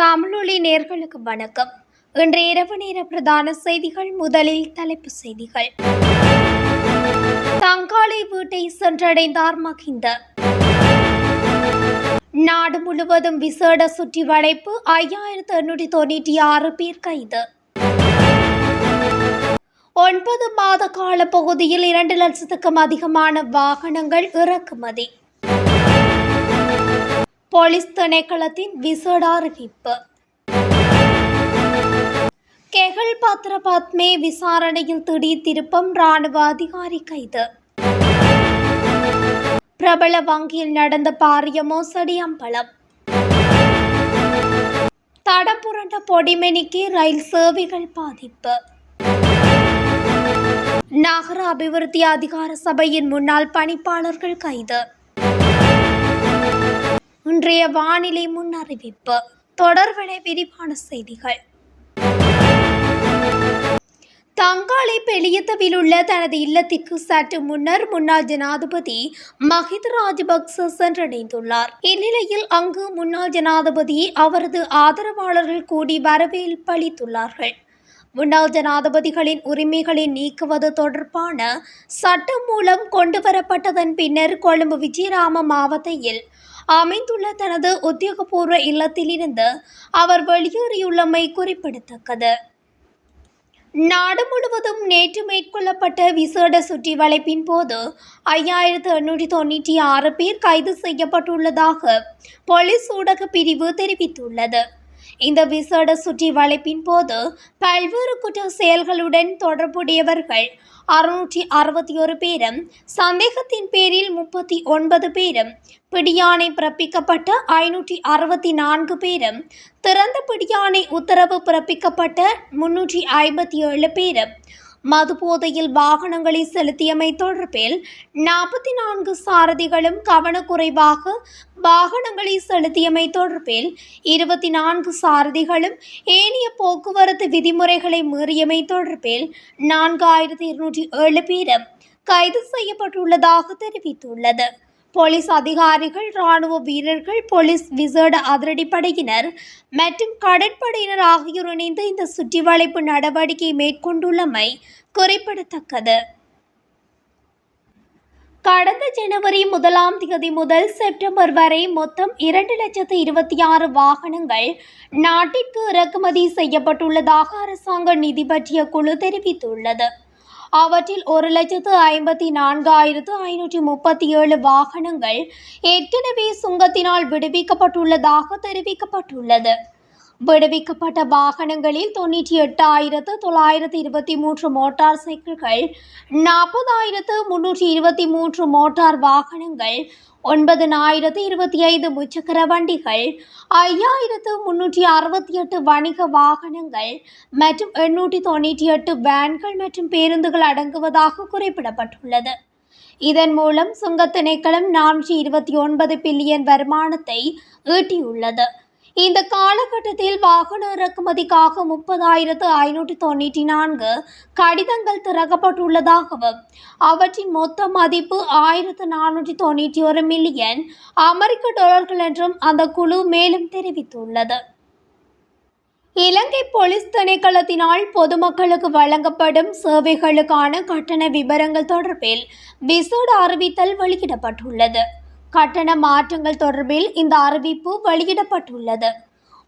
தமிழொலி நேர்களுக்கு வணக்கம். இன்று இரவு நேர பிரதான செய்திகள் முதலில் தலைப்பு செய்திகள். தங்காளி வீட்டை சென்றடைந்தார் மகிந்த. நாடு முழுவதும் விசேட சுற்றி வளைப்பு ஐயாயிரத்து எண்ணூற்றி தொண்ணூற்றி ஆறு பேர் கைது. ஒன்பது மாத கால பகுதியில் இரண்டு லட்சத்துக்கும் அதிகமான வாகனங்கள் இறக்குமதி. போலீஸ் திணைக்களத்தின் விசேட அறிவிப்பு கெகல் பத்ரபாத்மே விசாரணையில் திடீர் திருப்பம் ராணுவ அதிகாரி கைது. பிரபல வங்கியில் நடந்த பாரிய மோசடி அம்பலம். தடம் புரண்ட பொடிமெனிக்கு ரயில் சேவைகள் பாதிப்பு. நகர அபிவிருத்தி அதிகார சபையின் முன்னாள் பணிப்பாளர்கள் கைது. இன்றைய வானிலை முன் அறிவிப்பு விரிவான செய்திகள். தங்காளி பெளியத்தவில் உள்ள தனது இல்லத்திற்கு சற்று முன்னர் முன்னாள் ஜனாதிபதி மஹித் ராஜபக்ச சென்றடைந்துள்ளார். இந்நிலையில் அங்கு முன்னாள் ஜனாதிபதி அவரது ஆதரவாளர்கள் கூடி வரவேற்பளித்துள்ளார்கள் முன்னாள் ஜனாதிபதிகளின் உரிமைகளை நீக்குவது தொடர்பான சட்டம் மூலம் கொண்டுவரப்பட்டதன் பின்னர் கொழும்பு விஜயராம மாவட்டத்தில் அமைந்துள்ள தனது உத்தியோகபூர்வ இல்லத்திலிருந்து அவர் வெளியேறியுள்ளமை குறிப்பிடத்தக்கது. நாடு முழுவதும் நேற்று மேற்கொள்ளப்பட்ட விசேட சுற்றி வளைப்பின் போது ஐயாயிரத்து எண்ணூற்றி தொண்ணூற்றி ஆறு பேர் கைது செய்யப்பட்டுள்ளதாக போலீஸ் ஊடக பிரிவு தெரிவித்துள்ளது. இந்த விசேட சுற்றி வளைப்பின் போது பல்வேறு குற்ற செயல்களுடன் தொடர்புடையவர்கள் அறுநூற்றி அறுபத்தி ஒரு பேரும் சந்தேகத்தின் பேரில் முப்பத்தி ஒன்பது பேரும் பிடியாணை பிறப்பிக்கப்பட்ட ஐநூற்றி அறுபத்தி நான்கு பேரும் திறந்த பிடியாணை உத்தரவு பிறப்பிக்கப்பட்ட முன்னூற்றி ஐம்பத்தி ஏழு பேரும் மது போதையில் வாகனங்களை செலுத்தியமை தொடர்பில் நாற்பத்தி நான்கு சாரதிகளும் கவனக்குறைவாக வாகனங்களை செலுத்தியமை தொடர்பில் இருபத்தி நான்கு சாரதிகளும் ஏனைய போக்குவரத்து விதிமுறைகளை மீறியமை தொடர்பில் நான்காயிரத்தி இருநூற்றி ஏழு பேரும் கைது செய்யப்பட்டுள்ளதாக தெரிவித்துள்ளது. போலீஸ் அதிகாரிகள் ராணுவ வீரர்கள் போலீஸ் விசேட அதிரடிப்படையினர் மற்றும் கடற்படையினர் ஆகியோர் இணைந்து இந்த சுற்றிவளைப்பு நடவடிக்கையை நடவடிக்கை மேற்கொண்டுள்ளமை குறிப்பிடத்தக்கது. கடந்த ஜனவரி முதலாம் தேதி முதல் செப்டம்பர் வரை மொத்தம் இரண்டு லட்சத்து இருபத்தி ஆறு வாகனங்கள் நாட்டிற்கு இறக்குமதி செய்யப்பட்டுள்ளதாக அரசாங்க நிதி பற்றிய குழு தெரிவித்துள்ளது. அவற்றில் ஒரு லட்சத்து ஐம்பத்தி நான்காயிரத்து ஐநூற்றி முப்பத்தி ஏழு வாகனங்கள் ஏற்கனவே சுங்கத்தினால் விடுவிக்கப்பட்டுள்ளதாக தெரிவிக்கப்பட்டுள்ளது. விடுவிக்கப்பட்ட வாகனங்களில் தொண்ணூற்றி எட்டாயிரத்து தொள்ளாயிரத்து இருபத்தி மூன்று மோட்டார் சைக்கிள்கள் நாற்பதாயிரத்து முன்னூற்றி இருபத்தி மூன்று மோட்டார் வாகனங்கள் ஒன்பதனாயிரத்து இருபத்தி ஐந்து முச்சக்கர வண்டிகள் ஐயாயிரத்து முன்னூற்றி அறுபத்தி எட்டு வணிக வாகனங்கள் மற்றும் எண்ணூற்றி தொண்ணூற்றி எட்டு வேன்கள் மற்றும் பேருந்துகள் அடங்குவதாக குறிப்பிடப்பட்டுள்ளது. இதன் மூலம் சுங்கத் திணைக்களம் நானூற்றி இருபத்தி ஒன்பது பில்லியன் வருமானத்தை ஈட்டியுள்ளது. இந்த காலகட்டத்தில் வாகன இறக்குமதிக்காக முப்பதாயிரத்து ஐநூற்றி தொண்ணூற்றி நான்கு கடிதங்கள் திறக்கப்பட்டுள்ளதாகவும் அவற்றின் மொத்த மதிப்பு ஆயிரத்து நானூற்றி தொண்ணூற்றி ஒரு மில்லியன் அமெரிக்க டாலர்கள் என்றும் அந்த குழு மேலும் தெரிவித்துள்ளது. இலங்கை போலீஸ் திணைக்களத்தினால் பொதுமக்களுக்கு வழங்கப்படும் சேவைகளுக்கான கட்டண விவரங்கள் தொடர்பில் விசேட அறிவித்தல் வெளியிடப்பட்டுள்ளது. கட்டண மாற்றங்கள் தொடர்பில் இந்த அறிவிப்பு வெளியிடப்பட்டுள்ளது.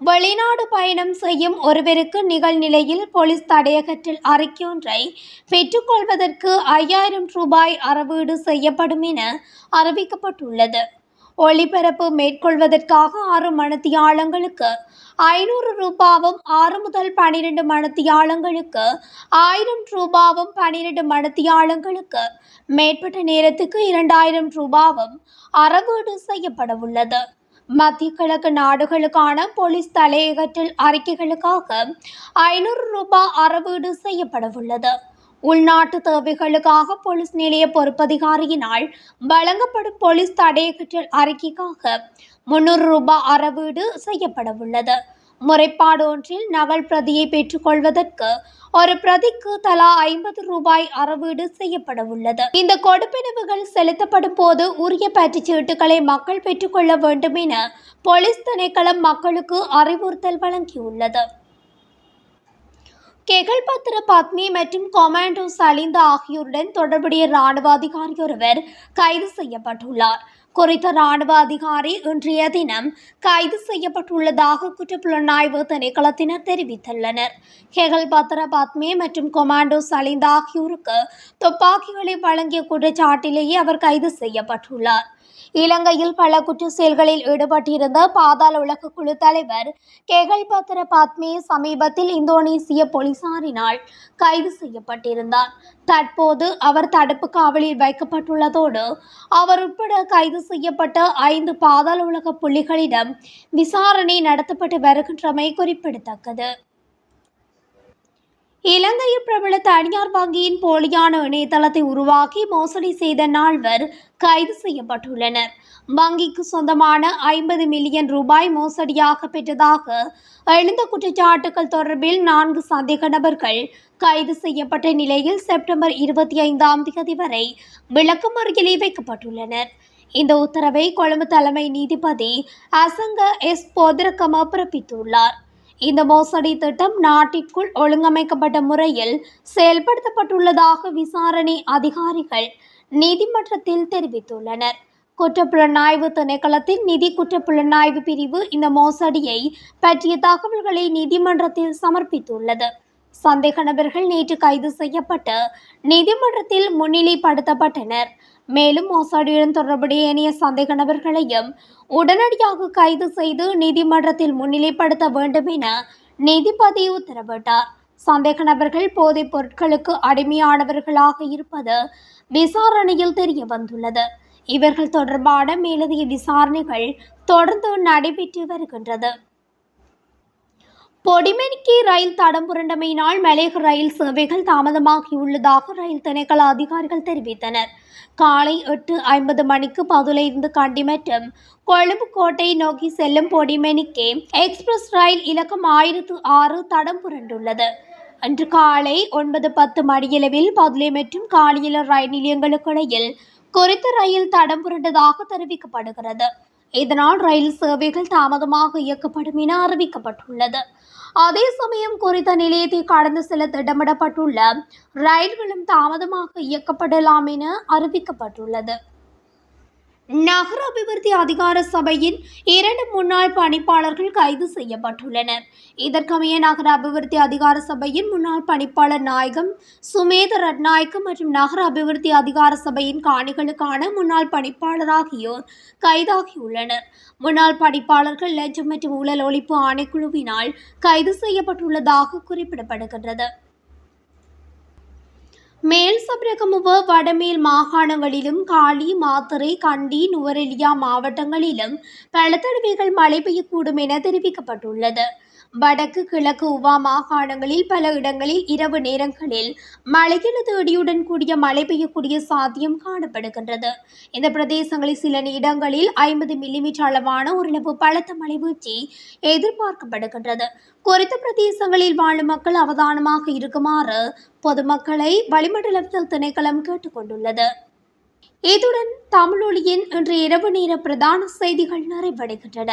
வெளிநாடு பயணம் செய்யும் ஒருவருக்கு நிகழ்நிலையில் போலீஸ் தடையகற்றில் அறிக்கையொன்றை பெற்றுக்கொள்வதற்கு ஐயாயிரம் ரூபாய் அறவீடு செய்யப்படும் என அறிவிக்கப்பட்டுள்ளது. ஒளிபரப்பு மேற்கொள்வதற்காக ஆறு மணத்தியாளங்களுக்கு ஐநூறு ரூபாவும் ஆறு முதல் பனிரெண்டு மணத்தியாளங்களுக்கு ஆயிரம் ரூபாவும் பனிரெண்டு மணத்தியாளங்களுக்கு மேற்பட்ட நேரத்துக்கு இரண்டாயிரம் ரூபாவும் அறவீடு செய்யப்படவுள்ளது. மத்திய கிழக்கு நாடுகளுக்கான போலீஸ் தலையகத்தில் அறிக்கைகளுக்காக ஐநூறு ரூபாய் அறவீடு செய்யப்படவுள்ளது. உள்நாட்டு தேவைகளுக்காக போலீஸ் நிலைய பொறுப்பதிகாரியினால் வழங்கப்படும் போலீஸ் தடையகற்றல் அறிக்கைக்காக முன்னூறு ரூபாய் அறவீடு செய்யப்படவுள்ளது. முறைப்பாடு ஒன்றில் நகல் பிரதியை பெற்றுக்கொள்வதற்கு ஒரு பிரதிக்கு தலா ஐம்பது ரூபாய் அறவீடு செய்யப்பட உள்ளது இந்த கொடுப்பினவுகள் செலுத்தப்படும் போது உரிய பற்றுச்சீட்டுகளை மக்கள் பெற்றுக்கொள்ள வேண்டும் என போலீஸ் திணைக்களம் மக்களுக்கு அறிவுறுத்தல் வழங்கியுள்ளது. கெகல்பத்திர பத்னி மற்றும் கொமாண்டோ சலிந்த ஆகியோருடன் தொடர்புடைய ராணுவ அதிகாரி ஒருவர் கைது செய்யப்பட்டுள்ளார். குறித்த ராணுவ அதிகாரி இன்றைய தினம் கைது செய்யப்பட்டுள்ளதாக குற்றப்புலனாய்வு திணைக்களத்தினர் தெரிவித்துள்ளனர். ஹெகல் பத்ர பத்மே மற்றும் கொமாண்டோ சலிந்த ஆகியோருக்கு துப்பாக்கிகளை வழங்கிய குற்றச்சாட்டிலேயே அவர் கைது செய்யப்பட்டுள்ளார். இலங்கையில் பல குற்ற செயல்களில் ஈடுபட்டிருந்த பாதாள உலக குழு தலைவர் கெகல் பத்திர பாத்மே சமீபத்தில் இந்தோனேசிய போலீசாரினால் கைது செய்யப்பட்டிருந்தார். தற்போது அவர் தடுப்பு காவலில் வைக்கப்பட்டுள்ளதோடு அவர் உட்பட கைது செய்யப்பட்ட ஐந்து பாதாள உலக புள்ளிகளிடம் விசாரணை நடத்தப்பட்டு வருகின்றமை குறிப்பிடத்தக்கது. இலங்கையில் பிரபல தனியார் வங்கியின் போலியான இணையதளத்தை உருவாக்கி மோசடி செய்த நால்வர் கைது செய்யப்பட்டுள்ளனர். வங்கிக்கு சொந்தமான ஐம்பது மில்லியன் ரூபாய் மோசடியாக பெற்றதாக எழுந்த குற்றச்சாட்டுகள் தொடர்பில் நான்கு சந்தேக நபர்கள் கைது செய்யப்பட்ட நிலையில் செப்டம்பர் இருபத்தி ஐந்தாம் தேதி வரை விளக்கமறியலில் வைக்கப்பட்டுள்ளனர். இந்த உத்தரவை கொழும்பு தலைமை நீதிபதி அசங்க எஸ். போதரக்கம பிறப்பித்துள்ளார். இந்த மோசடி திட்டம் நாட்டிற்குள் ஒழுங்கமைக்கப்பட்ட முறையில் செயல்படுத்தப்பட்டுள்ளதாக விசாரணை அதிகாரிகள் நீதிமன்றத்தில் தெரிவித்துள்ளனர். குற்றப்புலனாய்வு திணைக்களத்தின் நிதி குற்றப்புலனாய்வு பிரிவு இந்த மோசடியை பற்றிய தகவல்களை நீதிமன்றத்தில் சமர்ப்பித்துள்ளது. சந்தேக நபர்கள் நேற்று கைது செய்யப்பட்டு நீதிமன்றத்தில் முன்னிலைப்படுத்தப்பட்டனர். மேலும் மோசடியுடன் தொடர்புடைய ஏனைய சந்தேக நபர்களையும் உடனடியாக கைது செய்து நீதிமன்றத்தில் முன்னிலைப்படுத்த வேண்டும் என நீதிபதி உத்தரவிட்டார். சந்தேக நபர்கள் போதைப் பொருட்களுக்கு அடிமையானவர்களாக இருப்பது விசாரணையில் தெரிய வந்துள்ளது. இவர்கள் தொடர்பான மேலதிக விசாரணைகள் தொடர்ந்து நடைபெற்று வருகின்றது. பொடிமெனிக்கி ரயில் தடம் புரண்டமையினால் மலேக ரயில் சேவைகள் தாமதமாகியுள்ளதாக ரயில் திணைக்கள அதிகாரிகள் தெரிவித்தனர். காலை எட்டு ஐம்பது மணிக்கு பதுளையிருந்து கண்டி மற்றும் கொழும்பு கோட்டை நோக்கி செல்லும் பொடிமெனிக்கே எக்ஸ்பிரஸ் ரயில் இலக்கம் ஆயிரத்து ஆறு தடம் புரண்டுள்ளது. அன்று காலை ஒன்பது பத்து மணியளவில் பதுளை மற்றும் காலியில ரயில் நிலையங்களுக்கு இடையில் குறித்த ரயில் தடம் புரண்டதாக தெரிவிக்கப்படுகிறது. இதனால் ரயில் சேவைகள் தாமதமாக இயக்கப்படும் என அறிவிக்கப்பட்டுள்ளது. அதே சமயம் குறித்த நிலையத்தை கடந்து செல்ல திட்டமிடப்பட்டுள்ள ரயில்களும் தாமதமாக இயக்கப்படலாம் என அறிவிக்கப்பட்டுள்ளது. நகர அபிவிருத்தி அதிகார சபையின் இரண்டு முன்னாள் பணிப்பாளர்கள் கைது செய்யப்பட்டுள்ளனர். இதற்கமைய நகர அபிவிருத்தி அதிகார சபையின் முன்னாள் பணிப்பாளர் நாயகம் சுமேத ரட்நாயக்கம் மற்றும் நகர அபிவிருத்தி அதிகார சபையின் காணிகளுக்கான முன்னாள் பணிப்பாளர் ஆகியோர் கைதாகியுள்ளனர். முன்னாள் பணிப்பாளர்கள் லஞ்சம் மற்றும் ஊழல் ஒழிப்பு ஆணைக்குழுவினால் கைது செய்யப்பட்டுள்ளதாக குறிப்பிடப்படுகின்றது. மேல் சபரகமுவ வடமேல் மாகாணங்களிலும் காலி மாத்தறை கண்டி நுவரெலியா மாவட்டங்களிலும் பல தடவைகள் மழை பெய்யக்கூடும் என தெரிவிக்கப்பட்டுள்ளது வடக்கு கிழக்கு உவா மாகாணங்களில் பல இடங்களில் இரவு நேரங்களில் மழையின தேடியுடன் கூடிய மழை பெய்யக்கூடிய சாத்தியம் காணப்படுகின்றது. இந்த பிரதேசங்களில் சில இடங்களில் ஐம்பது மில்லிமீட்டர் அளவான ஓரளவு பலத்த மழை வீழ்ச்சி எதிர்பார்க்கப்படுகின்றது. குறித்த பிரதேசங்களில் வாழும் மக்கள் அவதானமாக இருக்குமாறு பொதுமக்களை வளிமண்டலத்தில் திணைக்களம் கேட்டுக்கொண்டுள்ளது. இத்துடன் தமிழொலியின் இன்று இரவு நேர பிரதான செய்திகள் நிறைவடைகின்றன.